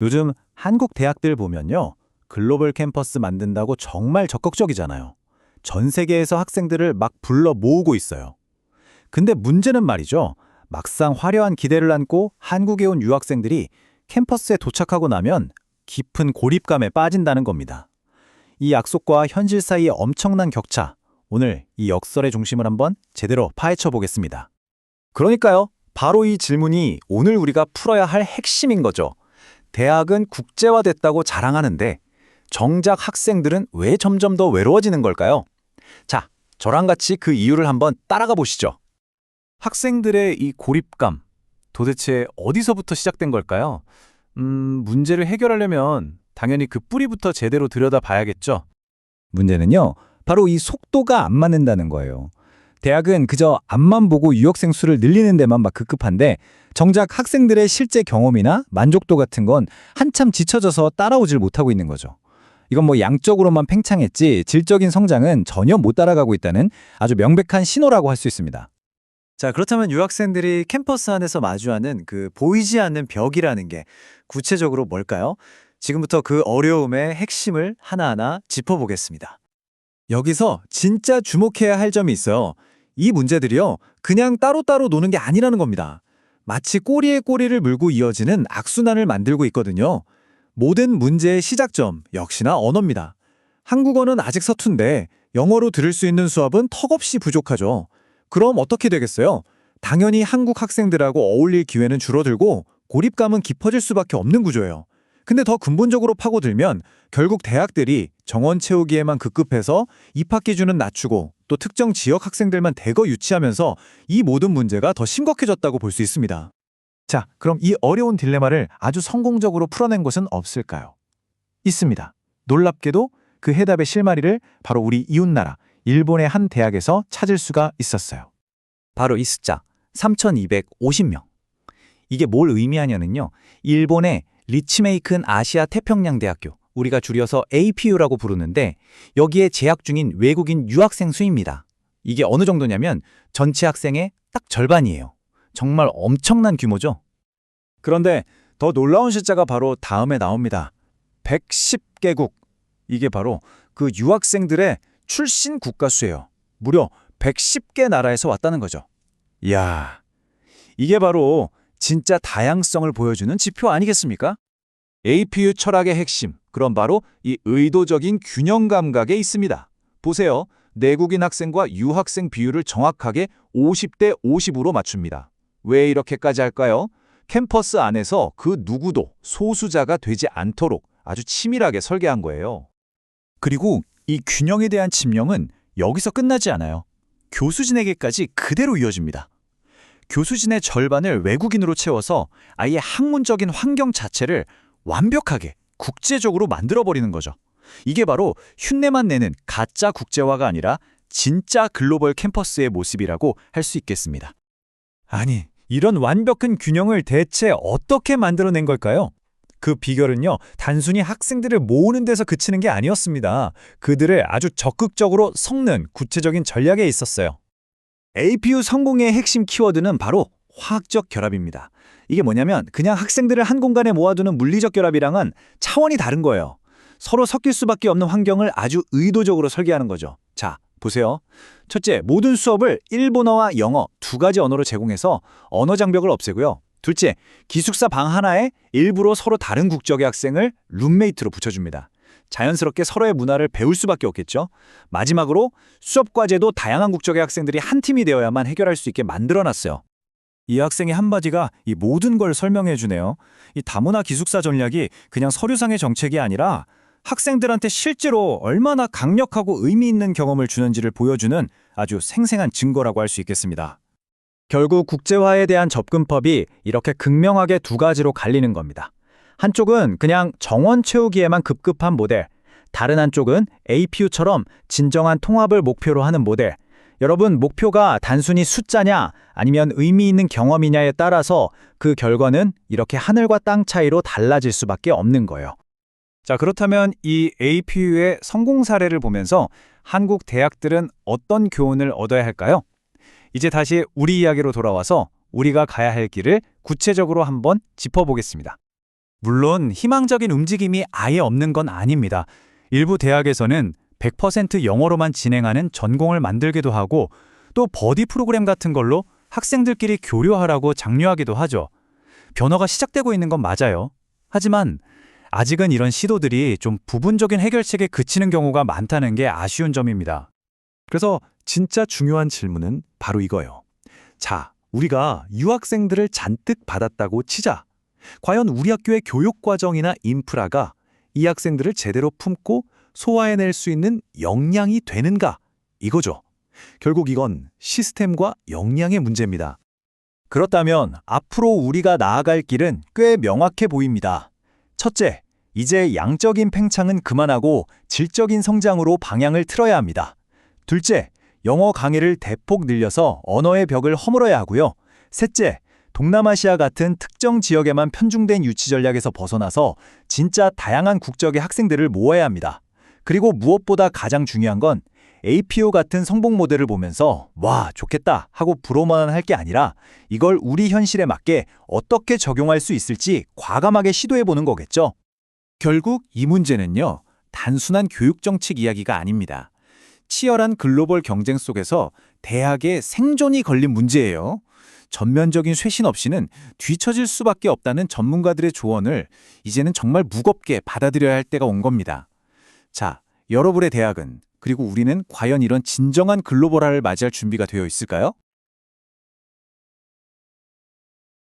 요즘 한국 대학들 보면요. 글로벌 캠퍼스 만든다고 정말 적극적이잖아요. 전 세계에서 학생들을 막 불러 모으고 있어요. 근데 문제는 말이죠. 막상 화려한 기대를 안고 한국에 온 유학생들이 캠퍼스에 도착하고 나면 깊은 고립감에 빠진다는 겁니다. 이 약속과 현실 사이의 엄청난 격차, 오늘 이 역설의 중심을 한번 제대로 파헤쳐 보겠습니다. 그러니까요. 바로 이 질문이 오늘 우리가 풀어야 할 핵심인 거죠. 대학은 국제화됐다고 자랑하는데 정작 학생들은 왜 점점 더 외로워지는 걸까요? 자, 저랑 같이 그 이유를 한번 따라가 보시죠. 학생들의 이 고립감, 도대체 어디서부터 시작된 걸까요? 음, 문제를 해결하려면 당연히 그 뿌리부터 제대로 들여다 봐야겠죠. 문제는요, 바로 이 속도가 안 맞는다는 거예요. 대학은 그저 앞만 보고 유학생 수를 늘리는 데만 막 급급한데 정작 학생들의 실제 경험이나 만족도 같은 건 한참 지쳐져서 따라오질 못하고 있는 거죠. 이건 뭐 양적으로만 팽창했지 질적인 성장은 전혀 못 따라가고 있다는 아주 명백한 신호라고 할 수 있습니다. 자, 그렇다면 유학생들이 캠퍼스 안에서 마주하는 그 보이지 않는 벽이라는 게 구체적으로 뭘까요? 지금부터 그 어려움의 핵심을 하나하나 짚어보겠습니다. 여기서 진짜 주목해야 할 점이 있어요. 이 문제들이요, 그냥 따로따로 노는 게 아니라는 겁니다. 마치 꼬리에 꼬리를 물고 이어지는 악순환을 만들고 있거든요. 모든 문제의 시작점 역시나 언어입니다. 한국어는 아직 서툰데 영어로 들을 수 있는 수업은 턱없이 부족하죠. 그럼 어떻게 되겠어요? 당연히 한국 학생들하고 어울릴 기회는 줄어들고 고립감은 깊어질 수밖에 없는 구조예요. 근데 더 근본적으로 파고들면 결국 대학들이 정원 채우기에만 급급해서 입학 기준은 낮추고 또 특정 지역 학생들만 대거 유치하면서 이 모든 문제가 더 심각해졌다고 볼 수 있습니다. 자, 그럼 이 어려운 딜레마를 아주 성공적으로 풀어낸 곳은 없을까요? 있습니다. 놀랍게도 그 해답의 실마리를 바로 우리 이웃나라 일본의 한 대학에서 찾을 수가 있었어요. 바로 이 숫자 3250명. 이게 뭘 의미하냐면요. 일본의 리치메이큰 아시아 태평양 대학교, 우리가 줄여서 APU라고 부르는데 여기에 재학 중인 외국인 유학생 수입니다. 이게 어느 정도냐면 전체 학생의 딱 절반이에요. 정말 엄청난 규모죠. 그런데 더 놀라운 숫자가 바로 다음에 나옵니다. 110개국. 이게 바로 그 유학생들의 출신 국가 수예요. 무려 110개 나라에서 왔다는 거죠. 이야, 이게 바로 진짜 다양성을 보여주는 지표 아니겠습니까? APU 철학의 핵심, 그럼 바로 이 의도적인 균형 감각에 있습니다. 보세요. 내국인 학생과 유학생 비율을 정확하게 50대 50으로 맞춥니다. 왜 이렇게까지 할까요? 캠퍼스 안에서 그 누구도 소수자가 되지 않도록 아주 치밀하게 설계한 거예요. 그리고 이 균형에 대한 침념은 여기서 끝나지 않아요. 교수진에게까지 그대로 이어집니다. 교수진의 절반을 외국인으로 채워서 아예 학문적인 환경 자체를 완벽하게 국제적으로 만들어버리는 거죠. 이게 바로 흉내만 내는 가짜 국제화가 아니라 진짜 글로벌 캠퍼스의 모습이라고 할 수 있겠습니다. 아니, 이런 완벽한 균형을 대체 어떻게 만들어낸 걸까요? 그 비결은요, 단순히 학생들을 모으는 데서 그치는 게 아니었습니다. 그들을 아주 적극적으로 섞는 구체적인 전략에 있었어요. APU 성공의 핵심 키워드는 바로 화학적 결합입니다. 이게 뭐냐면 그냥 학생들을 한 공간에 모아두는 물리적 결합이랑은 차원이 다른 거예요. 서로 섞일 수밖에 없는 환경을 아주 의도적으로 설계하는 거죠. 자, 보세요. 첫째, 모든 수업을 일본어와 영어 두 가지 언어로 제공해서 언어 장벽을 없애고요. 둘째, 기숙사 방 하나에 일부러 서로 다른 국적의 학생을 룸메이트로 붙여줍니다. 자연스럽게 서로의 문화를 배울 수밖에 없겠죠. 마지막으로 수업 과제도 다양한 국적의 학생들이 한 팀이 되어야만 해결할 수 있게 만들어놨어요. 이 학생의 한마디가 이 모든 걸 설명해 주네요. 이 다문화 기숙사 전략이 그냥 서류상의 정책이 아니라 학생들한테 실제로 얼마나 강력하고 의미 있는 경험을 주는지를 보여주는 아주 생생한 증거라고 할 수 있겠습니다. 결국 국제화에 대한 접근법이 이렇게 극명하게 두 가지로 갈리는 겁니다. 한쪽은 그냥 정원 채우기에만 급급한 모델, 다른 한쪽은 APU처럼 진정한 통합을 목표로 하는 모델. 여러분, 목표가 단순히 숫자냐 아니면 의미 있는 경험이냐에 따라서 그 결과는 이렇게 하늘과 땅 차이로 달라질 수밖에 없는 거예요. 자, 그렇다면 이 APU의 성공 사례를 보면서 한국 대학들은 어떤 교훈을 얻어야 할까요? 이제 다시 우리 이야기로 돌아와서 우리가 가야 할 길을 구체적으로 한번 짚어보겠습니다. 물론 희망적인 움직임이 아예 없는 건 아닙니다. 일부 대학에서는 100% 영어로만 진행하는 전공을 만들기도 하고 또 버디 프로그램 같은 걸로 학생들끼리 교류하라고 장려하기도 하죠. 변화가 시작되고 있는 건 맞아요. 하지만 아직은 이런 시도들이 좀 부분적인 해결책에 그치는 경우가 많다는 게 아쉬운 점입니다. 그래서 진짜 중요한 질문은 바로 이거예요. 자, 우리가 유학생들을 잔뜩 받았다고 치자. 과연 우리 학교의 교육 과정이나 인프라가 이 학생들을 제대로 품고 소화해낼 수 있는 역량이 되는가? 이거죠. 결국 이건 시스템과 역량의 문제입니다. 그렇다면 앞으로 우리가 나아갈 길은 꽤 명확해 보입니다. 첫째, 이제 양적인 팽창은 그만하고 질적인 성장으로 방향을 틀어야 합니다. 둘째, 영어 강의를 대폭 늘려서 언어의 벽을 허물어야 하고요. 셋째, 동남아시아 같은 특정 지역에만 편중된 유치 전략에서 벗어나서 진짜 다양한 국적의 학생들을 모아야 합니다. 그리고 무엇보다 가장 중요한 건 APO 같은 성공 모델을 보면서 와, 좋겠다 하고 부러워만 할 게 아니라 이걸 우리 현실에 맞게 어떻게 적용할 수 있을지 과감하게 시도해 보는 거겠죠. 결국 이 문제는요, 단순한 교육 정책 이야기가 아닙니다. 치열한 글로벌 경쟁 속에서 대학의 생존이 걸린 문제예요. 전면적인 쇄신 없이는 뒤처질 수밖에 없다는 전문가들의 조언을 이제는 정말 무겁게 받아들여야 할 때가 온 겁니다. 자, 여러분의 대학은 그리고 우리는 과연 이런 진정한 글로벌화를 맞이할 준비가 되어 있을까요?